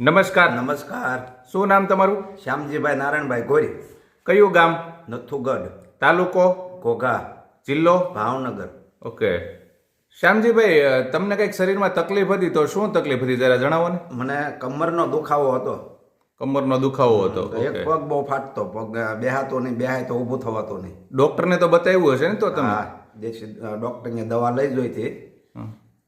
નમસ્કાર. નમસ્કાર. શું નામ તમારું? શ્યામજીભાઈ નારાયણભાઈ ગોરી. કયું ગામ? નથુગઢ. તાલુકો? ઘોઘા. જિલ્લો? ભાવનગર. ઓકે. શ્યામજીભાઈ તમને કંઈક શરીરમાં તકલીફ હતી તો શું તકલીફ હતી? જરા જણાવો ને. મને કમરનો દુખાવો હતો. કમરનો દુખાવો હતો. એક પગ બહુ ફાટતો. પગ બેહાતો નહીં બેહાય તો ઊભું થવાતો નહીં. ડોક્ટરને તો બતાવ્યું હશે ને તો તમે? ડોક્ટરની દવા લઈ જોઈ હતી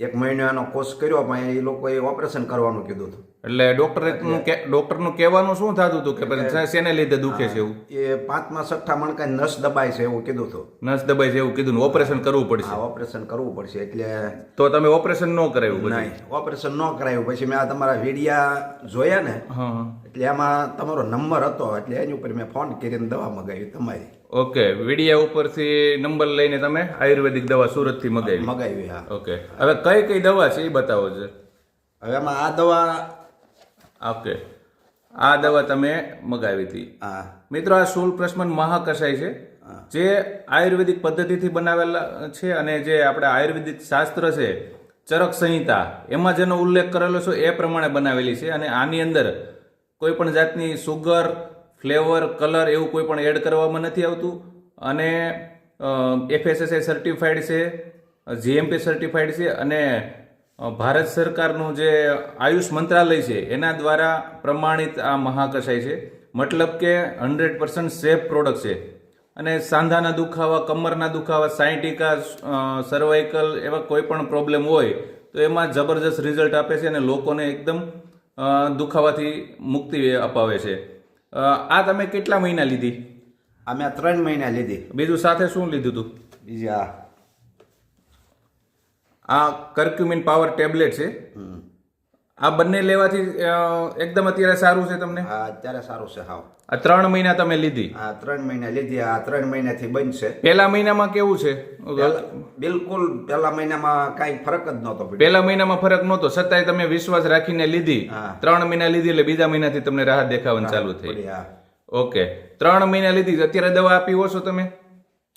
એક મહિનો એનો કોર્સ કર્યો પણ એ લોકોએ ઓપરેશન કરવાનું કીધું હતું. એટલે ડોક્ટરનું ડોક્ટરનું કહેવાનું શું થતું હતું કે શેને લીધે દુખે છે એવું? એ પાંચમા છઠ્ઠા મણકા નસ દબાય છે એવું કીધું હતું. નસ દબાય છે એવું કીધું ઓપરેશન કરવું પડશે. ઓપરેશન કરવું પડશે એટલે તો તમે ઓપરેશન ન કરાવ્યું બધું નહીં ઓપરેશન ન કરાયું. પછી મેં આ તમારા વિડિયા જોયા ને. એટલે એમાં તમારો નંબર હતો એટલે એની ઉપર મેં ફોન કરીને દવા મગાવી તમારી. ઓકે વિડિયા ઉપરથી નંબર લઈને તમે આયુર્વેદિક દવા સુરતથી મગાવી. મગાવી હા. ઓકે હવે કઈ કઈ દવા છે એ બતાવો છે હવે એમાં આ દવા ઓકે આ દવા તમે મગાવી હતી. હા. મિત્રો આ શૂલ પ્રશ્મન મહાકસાય છે. જે આયુર્વેદિક પદ્ધતિથી બનાવેલા છે અને જે આપણે આયુર્વેદિક શાસ્ત્ર છે ચરક સંહિતા એમાં જેનો ઉલ્લેખ કરેલો છે એ પ્રમાણે બનાવેલી છે અને આની અંદર કોઈ પણ જાતની સુગર ફ્લેવર, કલર એવું કોઈ પણ એડ કરવામાં નથી આવતું. અને એફએસએસઆઈ સર્ટિફાઈડ છે જીએમપી સર્ટિફાઈડ છે અને ભારત સરકારનું જે આયુષ મંત્રાલય છે, એના દ્વારા પ્રમાણિત આ મહાકસાઈ છે. મતલબ કે હંડ્રેડ પર્સન્ટ સેફ પ્રોડક્ટ છે. અને સાંધાના દુખાવા, કમરના દુખાવા સાયન્ટિકા સર્વાઇકલ એવા કોઈ પણ પ્રોબ્લેમ હોય, તો એમાં જબરજસ્ત રિઝલ્ટ આપે છે અને લોકોને એકદમ દુખાવાથી મુક્તિ અપાવે છે. આ તમે કેટલા મહિના લીધી? આ મેં ત્રણ મહિના લીધી. બીજું સાથે શું લીધું હતું બીજી આ આ કર્ક્યુમિન પાવર ટેબ્લેટ છે. આ બંને લેવાથી એકદમ અત્યારે સારું છે તમને? હા અત્યારે સારું છે હાવ. આ ત્રણ મહિના તમે લીધી? આ ત્રણ મહિના લીધી આ ત્રણ મહિનાથી બંધ છે પહેલા મહિનામાં કેવું છે? બિલકુલ પહેલા મહિનામાં કાંઈ ફરક જ નહોતો પહેલા મહિનામાં ફરક નહોતો છતાંય તમે વિશ્વાસ રાખીને લીધી. હા. ત્રણ મહિના લીધી એટલે બીજા મહિનાથી તમને રાહત દેખાવાની ચાલુ થઈ. ઓકે. ત્રણ મહિના લીધી અત્યારે દવા આપી હો છો તમે?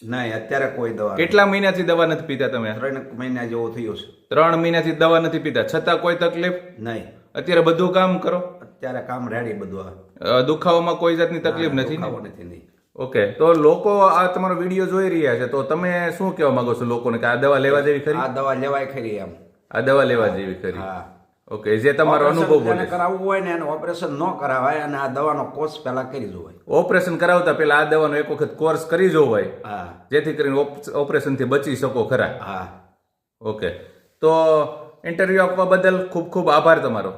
નહીં અત્યારે કોઈ દવા કેટલા મહિનાથી દવા નથી પીતા તમે? ત્રણ મહિના જેવો થયો છે. ત્રણ મહિનાથી દવા નથી પીતા. છતાં કોઈ તકલીફ? નહીં. અત્યારે બધું કામ કરો? અત્યારે કામ રેડી બધું આ. દુખાવામાં કોઈ જાતની તકલીફ નથી નથી નહીં. ઓકે તો લોકો આ તમારો વીડિયો જોઈ રહ્યા છે તો તમે શું કહેવા માંગો છો લોકોને કે આ દવા લેવા જેવી ખરી? આ દવા લેવાય ખરી એમ. આ દવા લેવા જેવી ખરી. હા. ઓકે જે તમારો અનુભવ બોલે. કરાવવું હોય ને એને ઓપરેશન ન કરાવાય અને આ દવાનો કોર્સ પહેલા કરી જોવાય ઓપરેશન કરાવતા પહેલા આ દવાનો એક વખત કોર્સ કરી જોવાય હા. જેથી કરીને ઓપરેશનથી બચી શકો ખરા. હા. ઓકે. તો ઇન્ટરવ્યુ આપવા બદલ ખૂબ ખૂબ આભાર તમારો.